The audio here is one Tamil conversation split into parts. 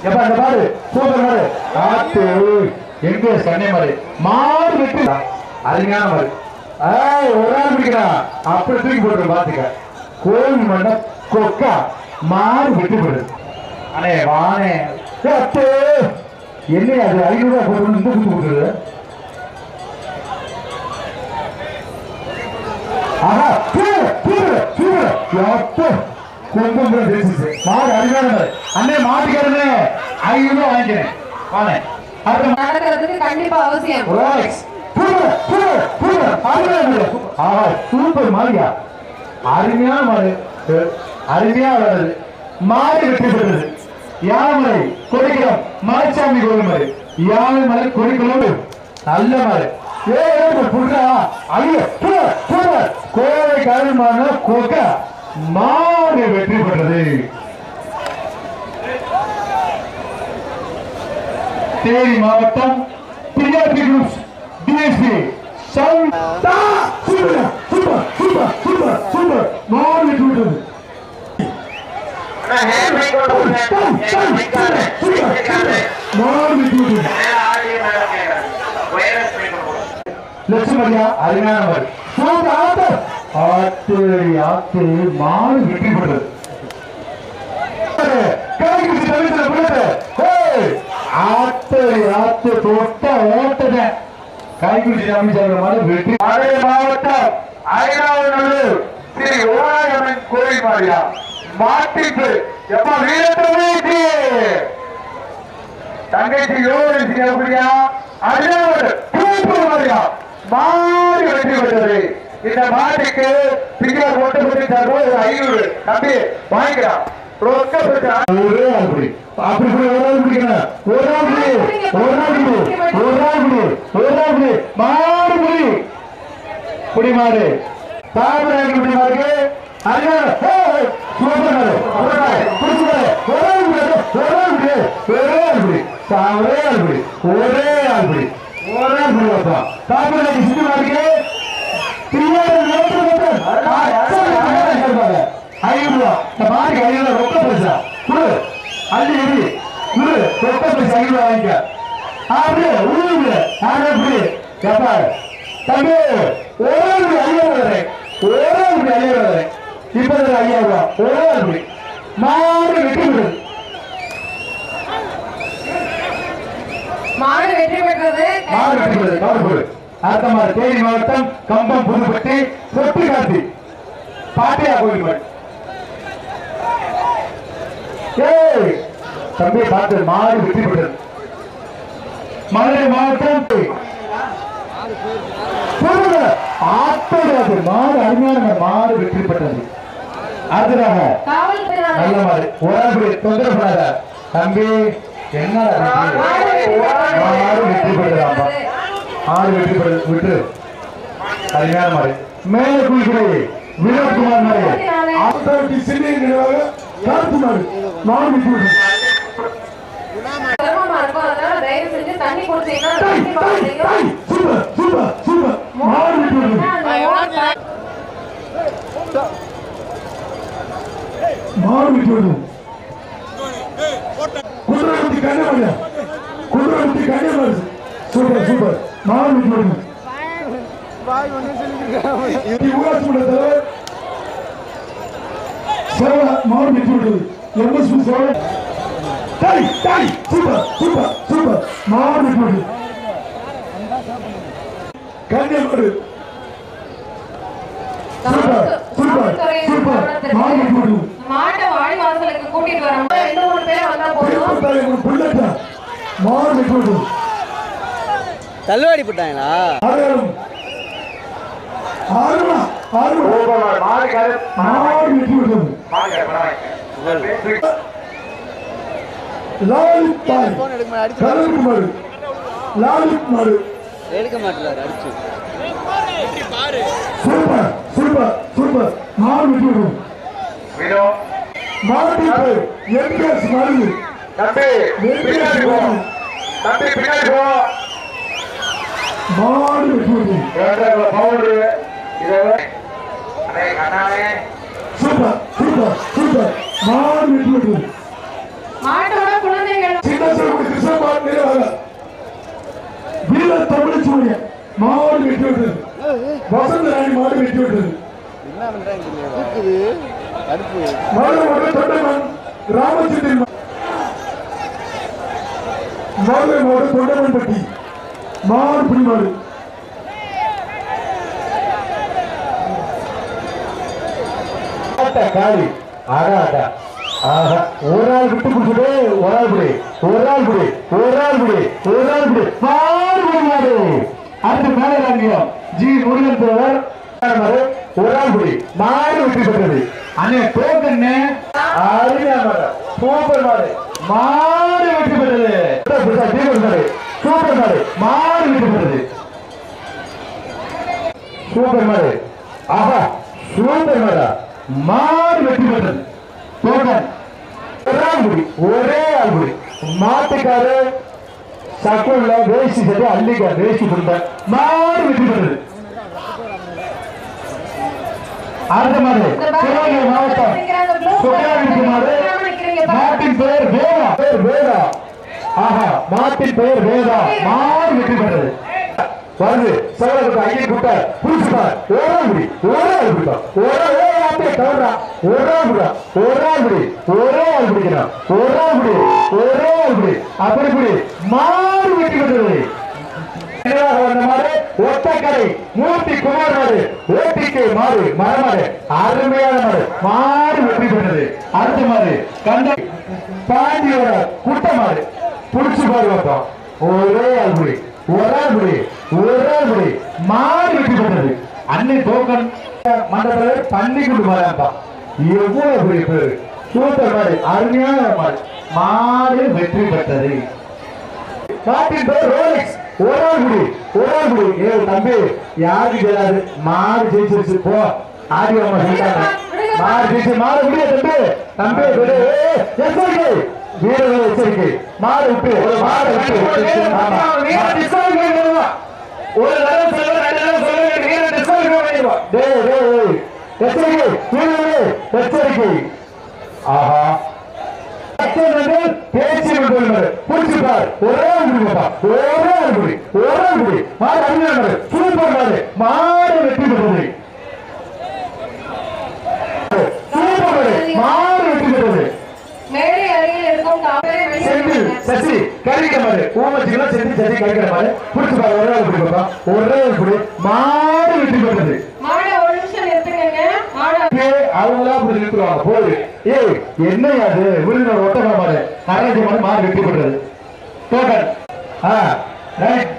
எப்ப அந்த பாரு? சூப்பர் மாடு ஆத்து எங்க சென்னை மாடு மாடு வெட்டி அருமையான மாடு ஏய் ஒரு நாள் பிடிக்கிறான் அப்படி தூக்கி போட்டு பாத்துக்க. கோவில் மண்ண கொக்கா மாடு வெட்டி போடு அண்ணே வானே அத்து. என்ன அது ஐநூறு ரூபாய் போட்டு இந்த குத்து கொடுக்குறது ஆஹா கீழே கீழே கீழே எப்போ? கும்பம் கூட தெரிஞ்சிச்சு மாடு அருமையான மாடு அண்ணே மாட்டுக்காரனே ஐநூறு ரூபாய் வாங்கிக்கிறேன். மா- நடக்கிறதுக்கு கண்டிப்பா அவசியம். சூப்பர் சூப்பர் அருமையான மாடு. அருமையா வளருது. மாடு வெற்றி பெற்றது. யானை கொடிக்குளம் மலைச்சாமி கோவில் மாடு. யானை மலை கொடிக்குளம் நல்ல மாடு. ஏ புடுறா. சூப்பர் கோவை கருமான கொக்க. மாடு வெற்றி பெற்றது தேனி மாவட்டம் பிஆர்பி குரூப்ஸ் டிஎஸ்பி சவுண்டா super super super super super மாடு வெற்றி பெற்றது மாடு வெற்றி பெற்றது லட்சுமணியா அருமையான ஆட்டு ஆட்டு மாடு வெற்றி பெற்றது. ஆட்டு ஆட்டு தொட்ட ஓட்டத கைகுடி அமைச்சர் மாதிரி வெற்றி. மதுரை மாவட்டம் ஐநாவூர் ஸ்ரீ ஓராயம்மன் கோவில் மாதிரியா. மாட்டிப்பு எப்ப வீரத்தமிழ்ச்சி. தங்கச்சி யோகி செய்யக்கூடிய அண்ணாவோட மாதிரியா. மாறி வெற்றி பெற்றது. இந்த மாட்டுக்கு பின்னர் ஓட்டப்பட்டு தருவோம் ஒரு ஐநூறு தம்பி வாங்கிக்கலாம் ரொக்க பெற்ற ஒரே அப்படி அப்படி ஒரு ஆள் பிடிக்கணும் ஒரு ஆள் பிடி ஒரு ஆள் பிடி ஒரு ஆள் பிடி ஒரு ஆள் பிடி மாடு புடி மாடு தாமரை புடி மாடு சூப்பர் மாடு ஆள் பிடி ஒரே ஆள் பிடி ஒரே ஆள் பிடி ஒரே ஆள் பிடி ஒரே ஆள் பிடி தாமரை மாடுக்கு ரூபா இந்த மாட்டுக்கு ரூபா ரொக்க பைசா குடு. அள்ளி எரி குடு. ரொக்க பைசா ஐநூறு வாங்கிக்க. அப்படியே உருவு ஆனா இப்படி எப்பா? தம்பி ஒரே ஒரு ஐயாயிரம் வரேன். ஒரே ஒரு ஐயாயிரம் வரேன். இப்ப இதுல ஐயாயிரம் ரூபா ஒரே ஒரு மாடு வெட்டி விடுது மாடு வெற்றி பெற்றது மாடு வெட்டி விடுது மாடு போடு அடுத்த மாடு தேனி மாவட்டம் கம்பம் புதுப்பட்டி சொட்டு காத்தி பாட்டியா கோயில் மாடு தம்பி பார்த்து மாடு வெற்றி பெற்றது. மதுரை மாவட்டம் ஆத்தோடு மாடு அருமையான மாடு. வெற்றி பெற்றது. அடுத்ததாக நல்ல மாடு ஒரு அப்படி தொந்தரவு பண்ணாத தம்பி என்னடா இது? மாடு வெற்றி பெற்றதாப்பா மாடு வெற்றி பெற்றது விட்டு. அருமையான மாடு மேல குளிக்குறை வினோத்குமார் மாடு ஆத்தாட்டி சிறிய நினைவாக கருத்து மாடு மாடு வெற்றி பெற்றது சிரமமா இருக்கும் அதனால தயவு செஞ்சு தண்ணி குடிச்சீங்கன்னா டை, கண்டிப்பா டை, தெரியும். டை. Super super. இது ஊராட்சி மன்ற தலைவர் சரவண மாடு வெற்றி பெற்றது MSP Saravana tie tie super super super மாடு வெற்றி பெற்றது கன்னியாகுமரி சூப்பர் சூப்பர் காவல்துறை சூப்பர் நிறுவனத்திற்கு மாடு வெற்றி பெற்றது மாட்டை வாடிவாசலுக்கு கூட்டிட்டு வரோம். ரெண்டு மூணு பேர் வந்தா போதும். திருப்பத்தாயிரம் புல்லட்டா மாடு வெற்றி பெற்றது தள்ளுவாடி போட்டாங்களா? ஆறுமா? ஆறுமா? மாடு வெற்றி மாடு போன் எடுக்க மாட்டேன் அடிச்சு கருப்பு மாடு லாலிப் மாடு எடுக்க மாட்டேன் அடிச்சு சூப்பர் சூப்பர் சூப்பர் மாடு வெற்றி பெற்றது மாடு பேர் எம்பிஎஸ் மாடு சூப்பர் சூப்பர் சூப்பர். மாடு விட்டு மாட்டோட குழந்தைகள். சின்ன சிறுவன் கிருஷ்ணபால் நிறைவாக வீர. தமிழ் சூரிய மாடு விட்டு விட்டது வசந்த ராணி மாடு விட்டு விட்டது என்ன பண்றாங்க அடுத்து மாடு மாடு தொண்டமன் மாடு ஆட்ட காளி ஆடாடா ஆஹா ஒரு நாள் விட்டு கொடுத்துட்டு ஒரு நாள் குடி ஒரு நாள் குடி ஒரு நாள் குடி ஒரு நாள் குடி மாடு புடி அடுத்து மேலே ராங்கியம் ஜி முருகன் தேவர் ஒரு நாள் குடி மாடு வெற்றி பெற்றது. அண்ணே டோக்கன்னு அருமையா மாடு. சூப்பர் மாடு. மாடு வெற்றி பெற்றது. புதுசா மாடு. சூப்பர் மாடு. மாடு வெற்றி பெற்றது. சூப்பர் மாடு. ஆஹா சூப்பர் மாடா. மாடு வெற்றி பெற்றது. டோக்கன் ஒரே ஆள்புடி ஒரே ஆள்புடி மாட்டுக்காரு சக்குள்ள வேஷ்டி சரி அள்ளிக்கா வேஷ்டி கொடுத்த மாடு வெற்றி பெற்றது. அடுத்த மாடு சிவகங்கை மாவட்டம். சுகாதாரத்துக்கு மாடு மாட்டின் பெயர் வேதா. பெயர் வேதா. ஆஹா மாட்டின் பெயர் வேதா. மாடு வெற்றி பெற்றது. வருது. சகோதரத்தை ஐயன் கூட்ட புரிச்சுட்டார் ஓரா முடி ஓரா ஆள் ஓரா அப்படியே தவறா? ஒரே ஆள் ஒரே ஒரு ஆள் பிடி ஒரே ஆள் பிடிக்கிறான் ஒரே ஆள் பிடி ஒரே ஆள் பிடி அப்படி பிடி மாடு வெற்றி பெற்றது ஒத்தக்கரை மூர்த்தி குமார் மாடு ஓட்டிக்கு மாடு மரமாடு. அருமையான மாடு. மாடு வெற்றி பெற்றது அடுத்த மாடு. கண்ட பாண்டியோட குட்ட மாடு. புடிச்சு பாரு பார்ப்போம் ஒரே ஆள்புடி ஆள்புடி ஆள்புடி வெற்றி பெற்றது அன்னை டோக்கன் மண்டபத்தில் பண்ணி கொண்டு மாறாப்பா எவ்வளவு பெரிய பேரு. சூப்பர் மாடு அருமையான மாடு மாடு வெற்றி பெற்றது. மாட்டின் பேர் ரோலெக்ஸ் ஏ தம்பி யாருக்கு தெரியாது? மாடு ஜெயிச்சிருச்சு. போ. ஆடி அம்மா சொல்லிட்டாங்க. மாடு ஜெயிச்சு மாடு குடிய தம்பி? தம்பி எச்சரிக்கை வீரர்கள் எச்சரிக்கை மாடு விட்டு மாடு விட்டு. ஒரு சொல்லுங்க ரெண்டு சொல்லுங்க வீரர் பண்ணிடுவோம் டேய். எச்சரிக்கை வீரர்களே எச்சரிக்கை ஆஹா. பேச்சு புடிச்சுப்பார் ஒரே ஒரே ஒரே முடி மாடு அருமையானது சூப்பர் மாடு மாடு வெற்றி பெற்றது. சூப்பர் மாடு வெற்றி பெற்றது. மேடை அருகில் இருக்கும் காப்பரை செந்தில் சசி கறிக்கிற மாதிரி ஊமச்சிக்கலாம் செந்தில் சசி கறிக்கிற மாதிரி ஒரே ஒரே வெற்றி பெற்றது மாடை ஒரு நிமிஷம் நிறுத்துங்க மாடை ஏய், அவங்களா அப்படி நிறுத்துவாங்க போது ஏய் என்ன அது? விருதுநகர் ஒட்டக மாடு நரேந்திர மாடு மாடு வெற்றி பெற்றது டோக்கன் ஆ ரைட்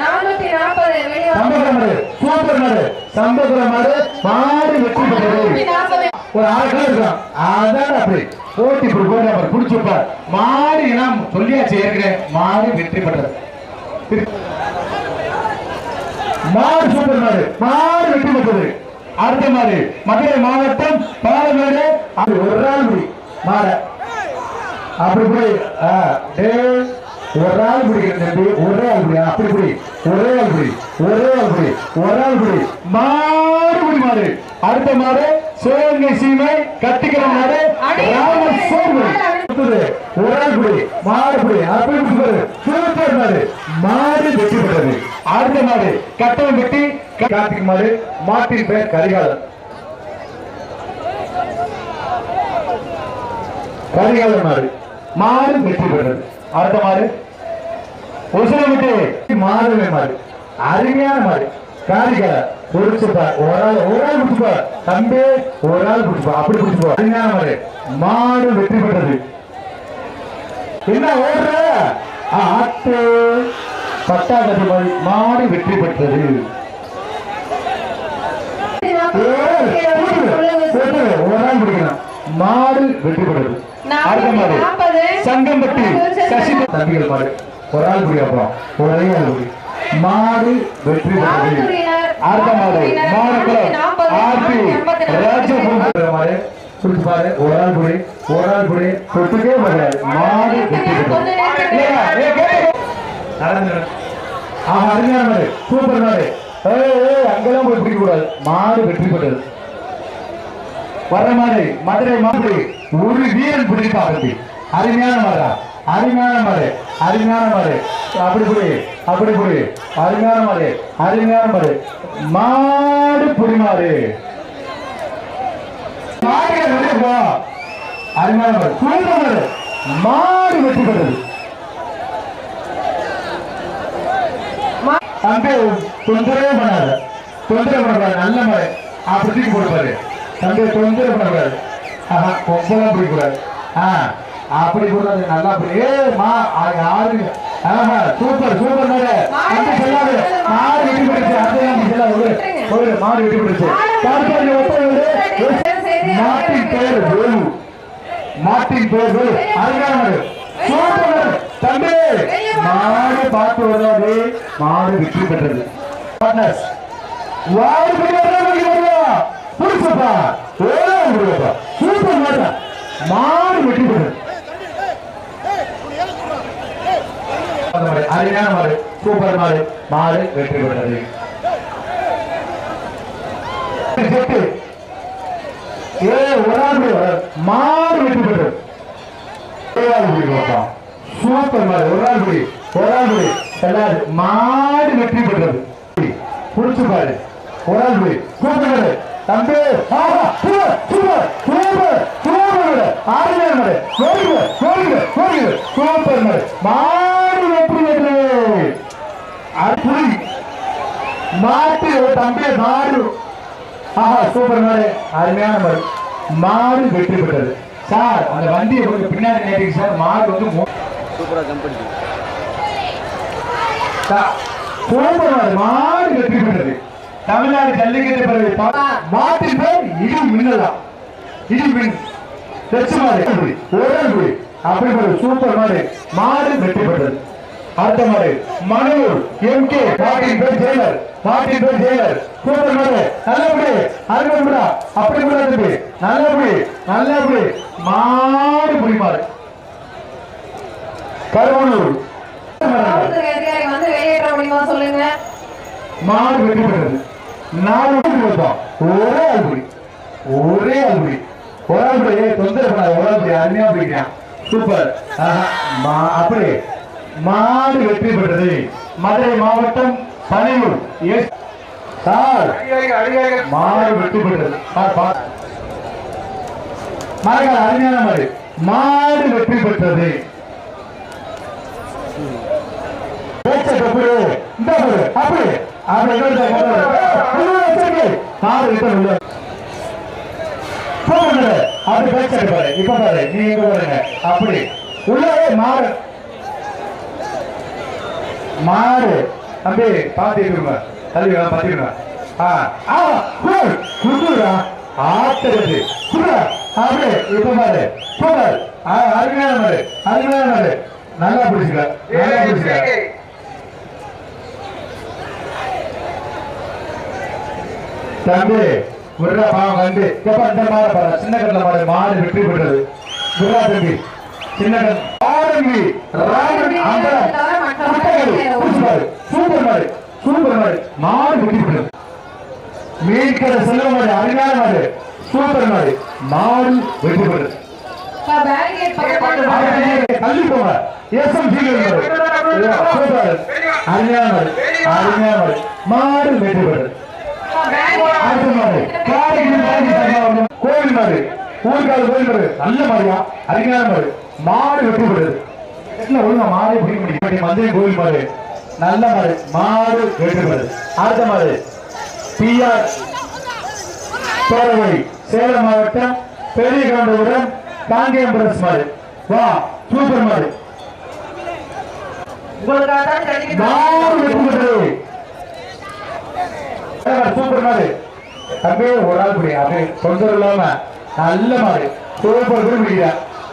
நானூத்தி நாற்பது சம்பகர மாடு சூப்பர் மாடு சம்பகர மாடு மாடு வெற்றி பெற்றது நானூத்தி நாற்பது ஒரு ஆறு கிலோ இருக்கும் அதான் அப்படி. போட்டி இப்படி போட்டு அவர் பிடிச்சிருப்பார் மாடு இனம் சொல்லியாச்சு ஏற்கனவே. மாடு வெற்றி பெற்றது. மாடு சூப்பர் மாடு மாடு வெற்றி பெற்றது. அடுத்த மாடு மதுரை மாவட்டம் பாலமேடு. ஒரு நாள் முடி மாட. அப்படி போய் ஒரு ஆள் பிடிக்கிற தம்பி ஒரே ஆள் பிடி அப்படி பிடி ஒரே ஆள் பிடி ஒரே ஆள் பிடி ஒரு ஆள் பிடி மாடு பிடி மாடு. அடுத்த மாடு சிவகங்கை சீமை கட்டிக்கிற மாடு ராமர் சோர்வு ஒரு ஆள் பிடி மாடு பிடி அப்படி பிடி பாரு சூப்பர் மாடு. மாடு வெற்றி பெற்றது. அடுத்த மாடு கட்டணம் வெட்டி கார்த்திக் மாடு மாட்டின் பெயர் கரிகாலன். கரிகாலன் மாடு மாடு வெற்றி பெற்றது. அடுத்த மாடு ஒசுரமிட்டு மாடுமே மாடு அருமையான மாடு காரிகால பிடிச்சுப்பா ஒரு ஆள் ஒரு ஆள் பிடிச்சுப்பா. தம்பி ஒரு ஆள் பிடிச்சுப்பா. அப்படி பிடிச்சுப்பா. அருமையான மாடு மாடு வெற்றி பெற்றது. என்ன ஓடுற? ஆட்டு. பட்டாக்கட்டு மாடு வெற்றி பெற்றது. மாடு வெற்றி பெற்றது அடுத்த மாடு சங்கம்பட்டி சசி. தம்பிகள் மாடு ஒரு ஆள் பிடிக்கப்பா ஒரே ஆள் மாடு வெற்றி பெற்றது. அடுத்த மாடு மாடுக்குளம் ஆர்பி ராஜபுரம் மாடு பிடிச்சு பாரு. ஒரு ஆள் பிடி ஒரு ஆள் பிடி தொட்டுக்கே முடியாது மாடு வெற்றி பெற்றது. இல்லையா? ஏய், கேட்டு. நடந்து ஆஹா அருமையான மாடு சூப்பர் மாடு அங்கெல்லாம் போய் பிடிக்க கூடாது. மாடு வெற்றி பெற்றது வர மாடு மதுரை மாடு ஒரு வீரன் பிடிப்பா அப்படி அருமையான மாடா அருமையான மாடு அருமையான மாடு. அப்படி புடி அப்படி புடி. அருமையான மாடு அருமையான மாடு. மாடு புடி மாடு மாடுகள் அருமையான மாடு. மாடு. மாடு வெற்றி பெற்றது தம்பி தொந்தரவே பண்ணாத தொந்தரவு பண்ணக்கூடாது நல்ல மாடு அப்படி தூக்கி போடுப்பாரு தம்பி தொந்தரவு பண்ணக்கூடாது ஆஹா கொம்பெல்லாம் பிடிக்கூடாது ஆ அப்படி கூடாது நல்லா அப்படி. ஏ மா யாரு ஆஹா சூப்பர் சூப்பர் மாடு தம்பி சொல்லாது. மாடு வெட்டி போடுச்சு அதெல்லாம் சொல்லாது. ஒரு மாடு வெட்டி போடுச்சு தற்போது. மாட்டின் பேர் வேலு. மாட்டின் பேர் வேலு. அதுதான் சூப்பர் தம்பி மாடு பார்த்து வராது மாடு வெற்றி பெற்றது Partners. வாடு வருவா புடிச்சப்பா ஓடா விடுவப்பா சூப்பர் மாடு மாடு வெற்றி பெற்றது அருமையான மாடு சூப்பர் மாடு மாடு வெற்றி பெற்றது. ஏ ஒரு. மாடு வெற்றி பெற்றது. சூப்பர் மாடு ஒரு நாள் குடி. ஒரு நாள் குடி. செல்லாது. மாடு வெற்றி பெற்றது. புடிச்சு பாரு. ஒரு நாள் குடி. சூப்பர் தம்பி. சூப்பர். சூப்பர். சூப்பர். சூப்பர் மாடு ஆறுமையான மாடு கோரிங்க கோரிங்க கோரிங்க சூப்பர் மாடு மாடு வெற்றி பெற்றது. அது புரி மாட்டு. தம்பி மாடு. ஆஹா. சூப்பர் மாடு அருமையான மாடு மாடு வெற்றி பெற்றது. சார் அந்த வண்டியை கொஞ்சம் பின்னாடி நேற்றுக்கு சார். மாடு வந்து மோ- சூப்பரா ஜம்ப் அடிக்கும் மாடு மாடு வெற்றி பெற்றது தமிழ்நாடு ஜல்லிக்கட்டு பிறகு மாட்டின் பேர் இடி மின்னலா இடி மின் தெச்சு மாடு ஓரல் குடி அப்படி ஒரு சூப்பர் மாடு மாடு வெற்றி பெற்றது அடுத்த மாடு மனூர் எம் கே மாட்டின் பேர் ஜெயலர். மாட்டின் பேர் ஜெயலர். சூப்பர் மாடு. நல்லபடி அருமையா அப்படி கூட தம்பி நல்லபடி நல்லபடி மாடு புடி மாடு சொல்லுங்க. மாடு வெற்றி பெற்றது நாலு ஒரே ஆள்புடி ஒரே ஆள்புடி ஒரு ஆள்புடி தொந்தரவு பண்ணாத. ஒரு ஆள்புடி அருமையா பிடிக்கிறான் சூப்பர். அப்படி மாடு வெற்றி பெற்றது மதுரை மாவட்டம் பனையூர். சார். மாடு வெற்றி பெற்றது மாடுகள் அருமையான மாடு. மாடு வெற்றி பெற்றது பேச்ச கப்புரு இந்த பாரு அப்படி அப்படி இன்னொரு side கொண்டு வரு. உள்ள வச்சிருக்கு. காரு கிட்ட உள்ள போடுங்க அப்படி பேச்ச பாரு இப்ப பாரு நீ எங்க பாருங்க அப்படி. உள்ளே மாடு மாடு தம்பி பாத்திருங்க தள்ளி பாத்திருங்க ஆ. ஆ குடு குடுடா ஆத்துறது குடு அப்படி. இப்ப பாரு. ஆ, அருமையான மாடு. அருமையான மாடு. நல்லா பிடிச்சுக்க நல்லா பிடிச்சுக்க தம்பி விடுறா பாவம் கண்டு எப்ப இந்த மாடு பாரு சின்ன கடல மாடு மாடு வெற்றி பெற்றது. விடுறா தம்பி சின்ன கடல் ஆரம்பி ராமன் அம்பலம் சூப்பர் மாடு சூப்பர் மாடு மாடு வெற்றி பெற்றது. மீன்கட செல்வ மாடு அருமையான மாடு சூப்பர் மாடு மாடு வெற்றி பெற்றது. பேரிகேட் பக்கத்துல தள்ளி போங்க. எஸ்எம் சூப்பர் அருமையான மாடு அருமையான மாடு மாடு வெற்றி பெற்றது. அடுத்த மாடு காரைக்குடி மாடு கோவில் மாடு ஊருக்கால கோவில் மாடு நல்ல மாடியா அருமையான மாடு மாடு வெற்றி பெறுது என்ன ஒழுங்கா மாடு பிடிக்க முடியும்? மந்திரி கோவில் மாடு நல்ல மாடு மாடு வெற்றி பெறுது அடுத்த மாடு பிஆர் பேரவை சேலம் மாவட்டம் பெரிய காண்டபுரம் காங்கேயம் பிரதேச மாடு வா சூப்பர் மாடு உங்களுக்காக மாடு வெற்றி பெற்றது சூப்பர் மாடு. அப்படியே ஒரு ஆள் பிடி. அப்படியே தொந்தரவு இல்லாம நல்ல மாடு. சூப்பர் கூட பிடிக்கிறா.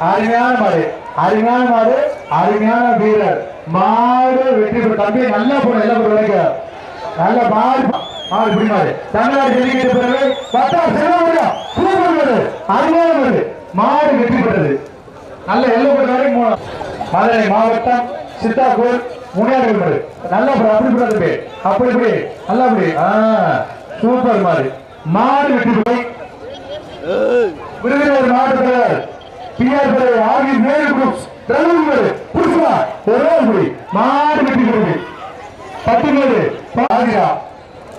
அருமையான மாடு. அருமையான மாடு அருமையான வீரர். மாடு வெற்றி பெற்ற தம்பி நல்லா போன எல்லாம் ஒரு நல்ல மாடு மாடு பிடி மாடு. தமிழ்நாடு பிறகு பத்தா செல்வா சூப்பர் மாடு. அருமையான மாடு. மாடு வெற்றி பெற்றது. நல்ல எல்லோ மதுரை மாவட்டம் சித்தாப்பூர் முனியாடு மாடு நல்லா போடு, அப்படி போடு தம்பி அப்படி இப்படி. நல்லா அப்படி சூப்பர் மாடு. மாடு வெற்றி போய். விருதுநகர் மாவட்டத்தில் பிஆர் ஆகிய மேல் குரூப்ஸ் மாடு புடிச்சுவா ஒரே புடி மாடு வெட்டி போடுது பத்து பேரு பாதியா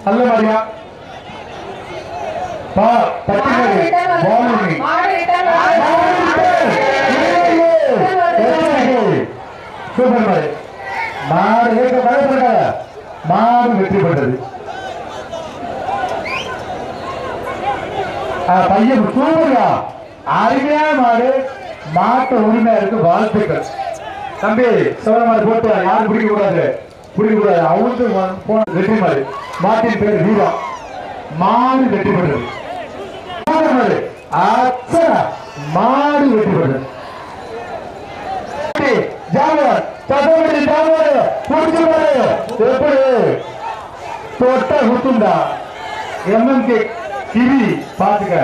நல்ல மாதிரியா பா பத்து மாடு பேரு மாடு. சூப்பர் மாடு. மாடு ஏற்க பயப்பட மாடு வெற்றி பெற்றது. பையன் சூப்பரா அருமையான மாடு. மாட்டு உரிமையா இருக்கு வாழ்த்துக்கள். தம்பி சோழ மாடு போட்டு யாரும் பிடிக்க கூடாது பிடிக்க கூடாது அவனுக்கு போன வெற்றி மாடு. மாட்டின் பேர் வீரா. மாடு வெற்றி பெற்றது. மாடு அச்சா மாடு வெற்றி பெற்றது. ஜாவர் ஜாமர் புடிச்சு பாரு எப்படி? தொட்ட குத்துண்டா எம்எம்கே டிவி பாத்துக்க.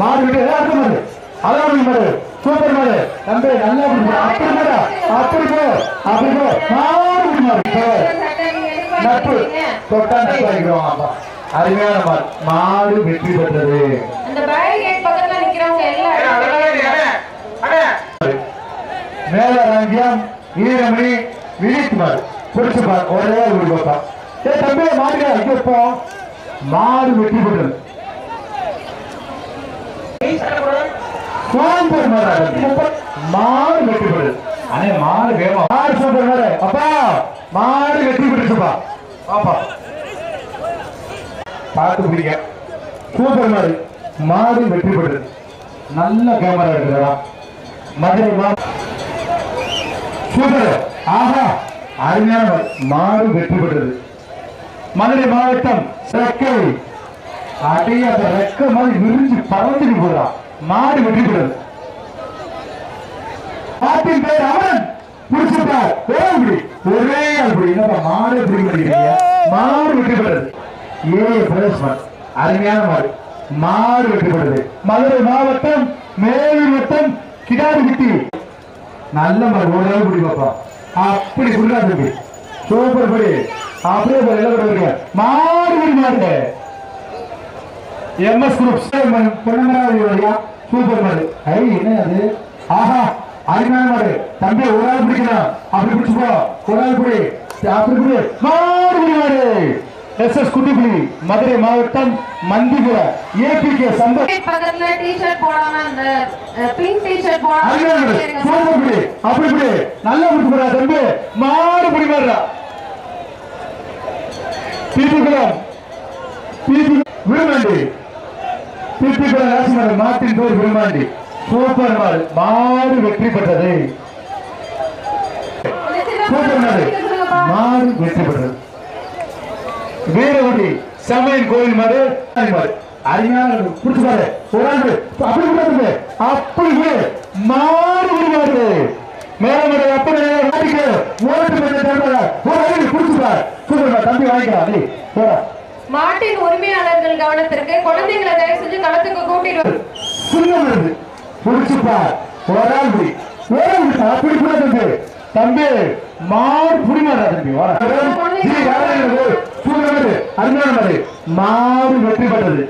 மாடு விட்டு அடுத்த மாடு. அதான் மாடு சூப்பர் மாடு. தம்பி நல்லா அப்படி மாடா. அப்படி போ. அப்படி போ. நீங்க எதுக்கு நட்பு? தொட்டா நட்பு ஆகிக்கிறோம் அப்பா. அருமையான மாடு. மாடு வெற்றி பெற்றது. மேல ரங்கியம் வீரமணி விழிக்குமார் பிடிச்சு ஒரே ஒரு பாப்பா ஏ தம்பி மாடுங்க இங்க போ. மாடு வெட்டி போட்டது. சூப்பர் மாடு மாடு வெட்டி போட்டது. அண்ணே மாடு வேமா மாடு சூப்பர் அப்பா மாடு வெட்டி போட்டுச்சுப்பா பாப்பா பார்த்து பிடிக்க சூப்பர் மாடு மாடு நல்ல கேமரா எடுக்கிறா மதுரை சூப்பர் ஆஹா அருமையான மாடு. வெற்றி பெற்றது. மதுரை மாவட்டம் ரெக்கை. அடைய அந்த ரெக்க மாதிரி விரிஞ்சு பறந்துட்டு போறா. மாடு வெற்றி பெற்றது. பாட்டின் பேர் அவன் புடிச்சிருப்பார். ஒரே ஒரே அப்படி. என்னப்பா மாடு எப்படி பண்ணிக்கிறீங்க மாடு வெற்றி பெற்றது. ஏ பிரதேசம். அருமையான மாடு மாடு வெற்றி பெற்றது. மதுரை மாவட்டம் மேலூர் வட்டம் கிடாரிபட்டி நல்ல மாதிரி ஓரளவு பிடி அப்படி குடிக்கா தம்பி சூப்பர் படி. அப்படியே போய் எல்லாம் வருங்க மாடு பிடி எம்எஸ் குரூப் பொன்னமராவதி சூப்பர் மாடு. ஐ என்ன அது? ஆஹா அருமையான மாடு. தம்பி ஒரு ஆள் பிடிக்கணும் அப்படி பிடிச்சுக்கோ ஒரு ஆள் பிடி அப்படி பிடி மாடு பிடி மாடு. எஸ் எஸ் குட்டிப்புலி மதுரை மாவட்டம் மந்திபுர ஏபிகே சந்த பக்கத்துல டிஷர்ட் போடாம அந்த பிங்க் அருமையான மாடு சூப்பர் பிடி அப்படி பிடி நல்லா பிடிச்சு போறா தம்பி. மாடு மாடுறா தீபுகுளம் தீபு விருமாண்டி தீபுகுளம் ராசிமாடு மாட்டின் பேர் விருமாண்டி சூப்பர் மாடு. மாடு வெற்றி பெற்றது. சூப்பர் மாடு. மாடு வெற்றி பெற்றது. வீரகுடி சமையல் கோயில் மாடு அருமையான மாடு. புடிச்சு பாரு ஒரு. அப்படி விடாது அப்படி. மாடு விடுவாரு மேல மாடு அப்படி மாட்டிக்கு ஓட்டு ஒரு ஆள் புடிச்சு பாரு. சூப்பர் தம்பி வாங்கிக்கலாம் போடா. மாட்டின் உரிமையாளர்கள் கவனத்திற்கு குழந்தைகளை தயவு செஞ்சு களத்துக்கு கூட்டிட்டு சுண்ணம் ஒரு ஆள் பிடி ஒரு ஆள். அப்படி தம்பி தம்பி. மாடு புடி மாடா தம்பி வர ஜி, யாரும் இல்லை. சூப்பர் மாடு அருமையான மாடு மாடு வெற்றி பெற்றது.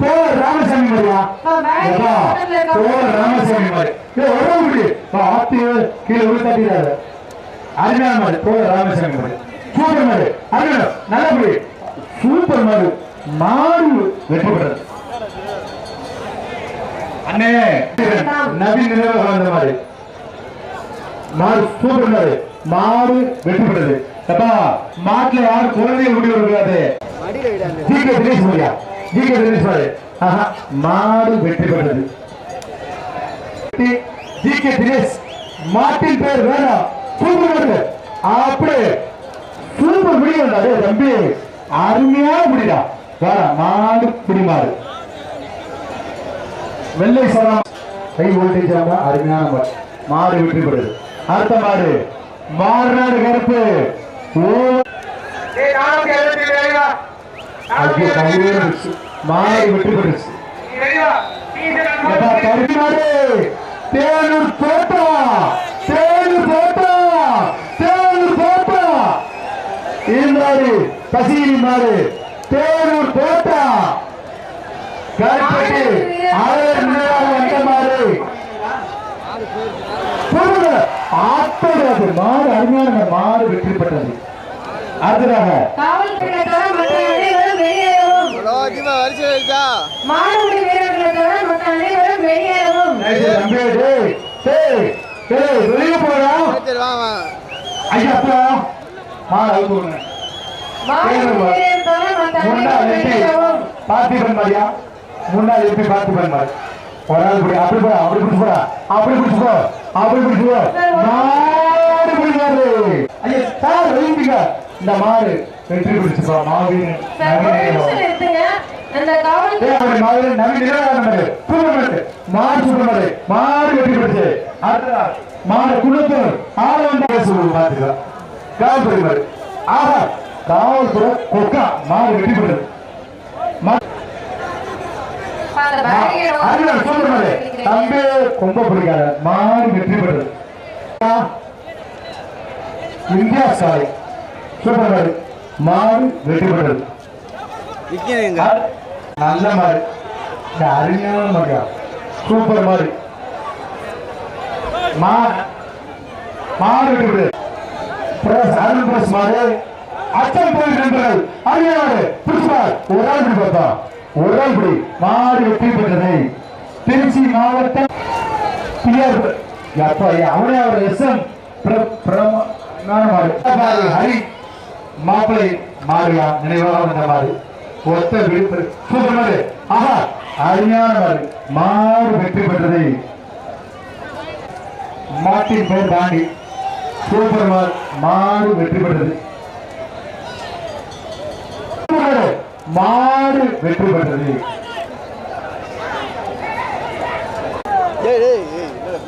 போ ராமசாமி மாடியா ஆ, பேக் எப்பா, பக்கத்துல இருக்க- போ ராமசாமி மாடு ஏய், ஒரு ஆள் பிடி வா, ஆத்தி கீழே விழு தட்டிடாத அருமையான மாடு போ ராமசாமி மாடு சூப்பர் மாடு. அருமையான நல்ல பிடி சூப்பர் மாடு. மாடு வெற்றி பெற்றது. அண்ணே நவீன் நினைவு வந்த மாதிரி மாடு சூப்பர் மாடு. மாடு வெற்றி பெற்றது அப்பா மாட்டுல யாரும் குழந்தைகள் குடி வரக்கூடாது ஜிகே தினேஷ் ஜிகே தினேஷ் ஆஹா மாடு வெற்றி பெற்றது ஜிகே தினேஷ் மாட்டின் பேர் வேணாம் சூப்பர் அப்படியே சூப்பர் முடியும் தம்பி அருமையா முடிடா. வேற மாடு குடிமாடு வெள்ளை சரம் கை வோல்டேஜ் அருமையான மாடு. மாடு வெற்றி பெறுது அடுத்த மாடு. மாறுநாடு கருப்பு. மாடு வெற்றி பெற்றுச்சு. மாடு தேனூர் தோட்டா தேனூர் தோட்டா தேனூர் தோட்டா இருந்தாரு கசீரி மாடு தேனூர் தோட்டா கருப்பட்டி ஆயிரம் வீரரை தவிர மற்ற முன்னாள் அனைவரும் எம்பி வெளியேறவும். பார்த்திபன் மாதிரியா முன்னாள் எம்பி பார்த்திபன் மாதிரி ஒரு ஆள் பிடி அப்படி போடா அப்படி பிடிச்சு போடா அப்படி பிடிச்சு போ அப்படி பிடிச்சு போ மாடு பிடிக்காது ஐயா சார் வைங்க இந்த மாடு வெற்றி பிடிச்சுப்பா மாவீரன் மாவீரன் நவீன நிலவரம் சூப்பர்மேட் மாடு சூப்பர்மேட் மாடு வெற்றி பிடிச்சு. அடுத்ததா மாடு குளத்தூர் ஆள் வந்து பேசுவோம் பாத்துக்கா காவல்துறை மாடு ஆஹா காவல்துறை கொக்கா மாடு வெற்றி சொல்லுங்க தம்பி ரொம்ப பிடிக்காத மாடு வெற்றி பெற்றது. இந்தியா சாலை சூப்பர் மாடு மாடு வெற்றி பெற்றது. நல்ல மாடு. இந்த அருமையான மாடியா சூப்பர் மாடு. மாடு வெற்றி பெற்றது. பிரஸ் அருண் பிரஸ் மாடு. அச்சம் போய் நண்பர்கள் அருமையான மாடு. பிடிச்சுப்பார் ஒரு ஆள் பிடி பார்த்தா ஒரு ஆள் பிடி. மாடு வெற்றி பெற்றது. திருச்சி மாவட்டம் பிஆர். அப்பா அவனே அவர் எஸ்எம் மாடு. ஹரி. மாப்பிளை மாறியா நினைவாக வந்த மாதிரி. ஒத்த விழிப்பு சூப்பர் மாடு ஆஹா அருமையான மாடு மாறு வெற்றி பெற்றது. மாட்டின் பெயர் தாண்டி சூப்பர் மாடு மாறு வெற்றி பெற்றது. மாடு, வெற்றி பெற்றது.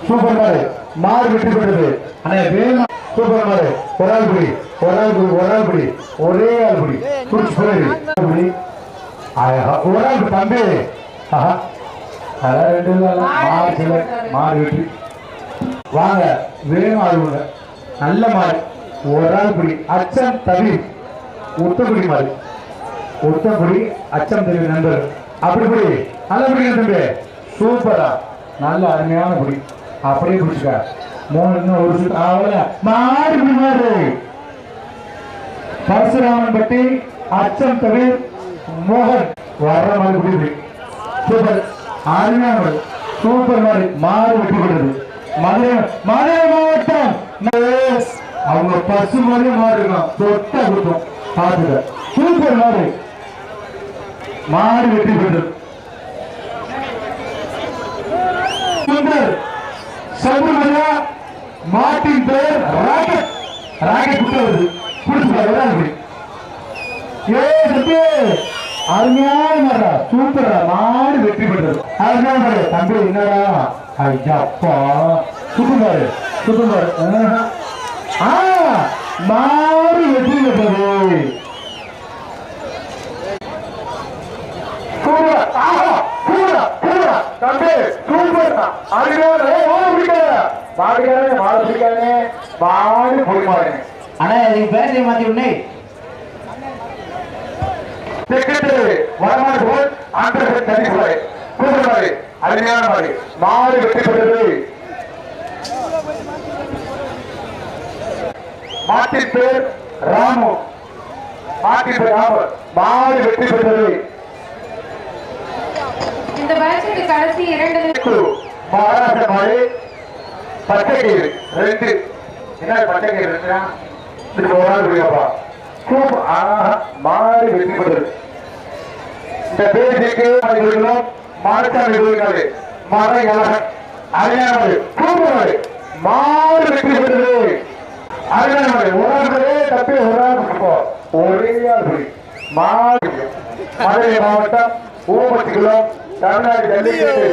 சூப்பர் மாடு மாடு வெற்றி பெற்றது. அண்ணே வேமா சூப்பர் மாடு ஒரு ஆள் பிடி ஒரு ஆள் பிடி ஒரு ஆள் பிடி. ஒரே ஆள் பிடி. போயிடு பிடி ஒரு ஆள் தம்பி மாடு வெற்றி வாங்க வேணும் ஆள் விடுங்க நல்ல மாடு. ஒரு ஆள் பிடி அச்சம் தவி உத்தகுடி மாடு. உத்தகுடி அச்சம் தவி நண்பர். அப்படி பிடி. நல்ல பிடிங்க தம்பி. சூப்பரா. நல்ல அருமையான பிடி. அப்படியே பிடிச்சுக்க. மூணு ஒரு சுத்து அவ்வளவு மாடு பிடி பரசுராமன் பட்டி அச்சம் தவிர மோகன் வர்ற மாதிரி பிடி சூப்பர் அருமையான சூப்பர் மாதிரி மாறு வெற்றி பெற்றது மதுரை மதுரை மாவட்டம் அவங்க பசு மாதிரி மாடு தொட்ட தொட்டா கொடுக்கும் பார்த்துக்க சூப்பர் மாடு மாறு வெற்றி பெற்றது சுந்தர் மாட்டின் பேர் ராக்கெட். ராக்கெட் குட்ட வருது. குடிச்சு ஏ தம்பி அருமையான மாடா சூப்பரா மாடு வெற்றி பெற்றது. அருமையான மாடு. தம்பி என்னடா? ஐயா அப்பா. சுத்துமாரு சுத்துமாரு ஆ மாடு வெற்றி பெற்றது. சூப்பர் ஆஹா சூப்பர் சூப்பர் தம்பி சூப்பர் அருமையான ஏய், மாடு மாடுகாரே மாடு பிடிக்காதே மாடு பிடிக்காதே அண்ணா இதுக்கு பேரை மாத்தி உடனே செக்ரட்டரி வடமாடு போல் ஆந்திரபிரதேச தனிப்படை. கூடுமாறு அருமையான மாடு மாடு வெற்றி பெற்றது. மாட்டின் பேர் ராமு. மாட்டின் பேர் ராமு. மாடு வெற்றி பெற்றது. இந்த பேட்சுக்கு கடைசி இரண்டு நிமிஷம் மகாராஷ்டிர மாடு. பச்சைக்கீரை ரெண்டு. என்ன பச்சைக்கீரை ரெண்டுனா இதுக்கு ஒரு நாள் புரியாப்பா கூப் ஆஹா மாடு வெற்றி பெற்றது இந்த பேருக்கு இருக்கிறோம் மாடுத்தான் இருக்கிறது மரம் இலகன் அருமையானது கூப்பிடுவது மாடு வெற்றி பெற்றது அருமையானது ஒரு ஆளுமே தப்பி ஒரு ஆள் ஒரே ஆள் மதுரை மாவட்டம் தமிழ்நாடு ஜல்லிக்கட்டு.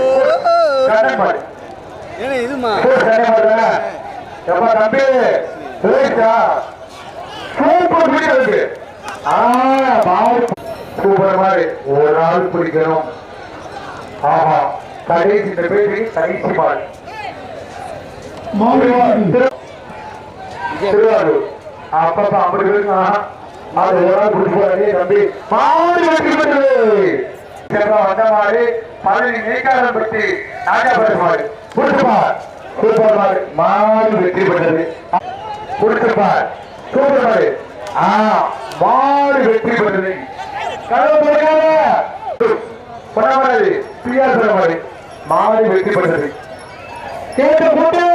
கடன்பாடு ஏன்னா இதுமா சூப்பர் தம்பி? போயிட்டா சூப்பர் பிடிக்கிறது சூப்பர் மாதிரி ஒரு நாள் பிடிக்கணும். ஆமா கடைசி இந்த பேசி கடைசி திரு- திருவாரூர். அப்பப்ப ஆஹா அது ஒரு நாள் பிடிச்சி போறாரு தம்பி மாடு வெற்றி பெற்றது. வந்த மாடு பழனி நீக்காரம் பற்றி நாகாபுரம் மாடு பிடிச்சுப்பா சூப்பர் மாடு மாடு வெற்றி பெற்றது. கொடுத்துப்பார். சூப்பர் மாடு ஆ மாடு வெற்றி பெற்றது. கதவு மாடு வெற்றி பெற்றது. கேட்டு போட்டு